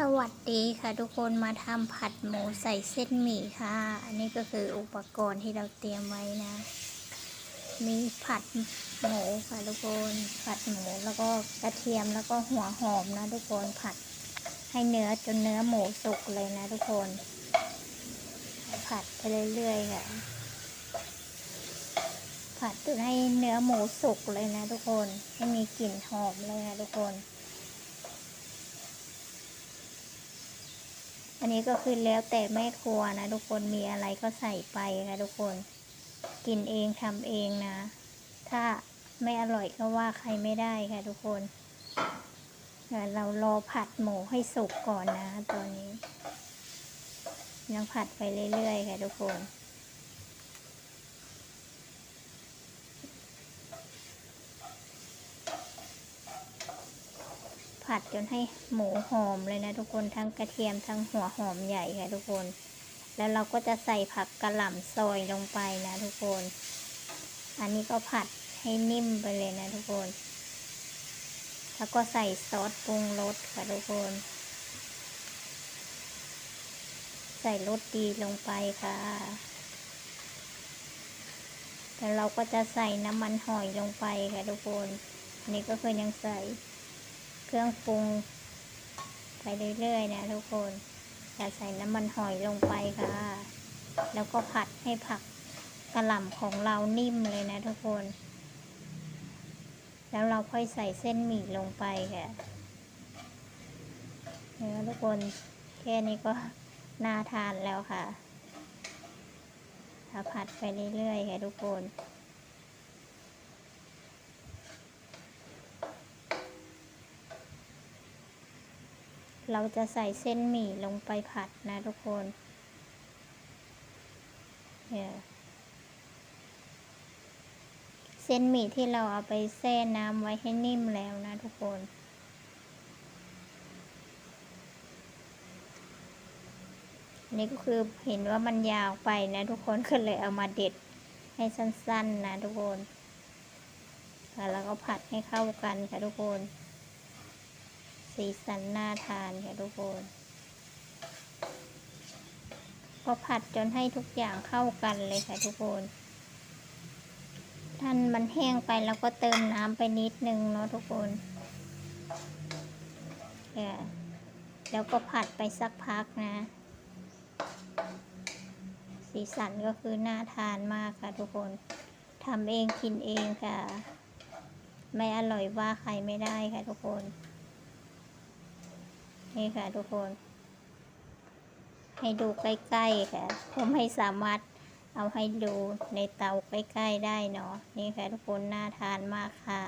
สวัสดีค่ะทุกคนมาทำผัดหมูใส่เส้นหมี่ค่ะ อันนี้ก็คืออุปกรณ์ที่เราเตรียมไว้นะ มีผัดหมูค่ะทุกคนผัดหมูแล้วก็กระเทียมแล้วก็หัวหอมนะ ทุกคนผัดให้เนื้อจนเนื้อหมูสุกเลยนะ ทุกคน ผัดไปเรื่อยๆค่ะ ผัดจนให้เนื้อหมูสุกเลยนะ ทุกคนให้มีกลิ่นหอมเลยนะทุกคน อันนี้ก็คือแล้วแต่แม่ครัวนะทุกคนมีอะไรก็ใส่ไปค่ะทุกคน กินเองทำเองนะ ถ้าไม่อร่อยก็ว่าใครไม่ได้ค่ะทุกคน เรารอผัดหมูให้สุกก่อนนะ ตอนนี้ ยังผัดไปเรื่อยๆค่ะทุกคน ผัดจนให้หมูหอมเลยนะทุกคนทั้งกระเทียมทั้งหัวหอมใหญ่ค่ะทุกคน แล้วเราก็จะใส่ผักกระหล่ำซอยลงไปนะทุกคน อันนี้ก็ผัดให้นิ่มไปเลยนะทุกคน แล้วก็ใส่ซอสปรุงรสค่ะทุกคน ใส่รสดีลงไปค่ะแล้วเราก็จะใส่น้ำมันหอยลงไปค่ะทุกคน อันนี้ก็คือยังใส่ เครื่องปรุง ไปเรื่อยๆนะทุกคนจะใส่น้ำมันหอยลงไปค่ะ แล้วก็ผัดให้ผักกระหล่ำของเรานิ่มเลยนะทุกคน แล้วเราค่อยใส่เส้นหมี่ลงไปค่ะเนี่ยทุกคนแค่นี้ก็น่าทานแล้วค่ะถ้าผัดไปเรื่อยๆค่ะทุกคน เราจะใส่เส้นหมี่ลงไปผัดนะทุกคนเนี่ยเส้นหมี่ที่เราเอาไปแช่น้ำไว้ให้นิ่มแล้วนะทุกคน นี่ก็คือเห็นว่ามันยาวไปนะทุกคนก็เลยเอามาเด็ดให้สั้นๆนะทุกคน แล้วก็ผัดให้เข้ากันค่ะทุกคน สีสันน่าทานค่ะทุกคนก็ผัดจนให้ทุกอย่างเข้ากันเลยค่ะทุกคนท่านมันแห้งไปแล้วก็เติมน้ำไปนิดนึงเนาะทุกคนแล้วก็ผัดไปสักพักนะ สีสันก็คือน่าทานมากค่ะทุกคนทำเองกินเองค่ะ ไม่อร่อยว่าใครไม่ได้ค่ะทุกคน นี่ค่ะทุกคน ให้ดูใกล้ๆค่ะ ผมให้สามารถเอาให้ดูในเตาใกล้ๆได้เนาะ นี่ค่ะทุกคนน่าทานมากค่ะ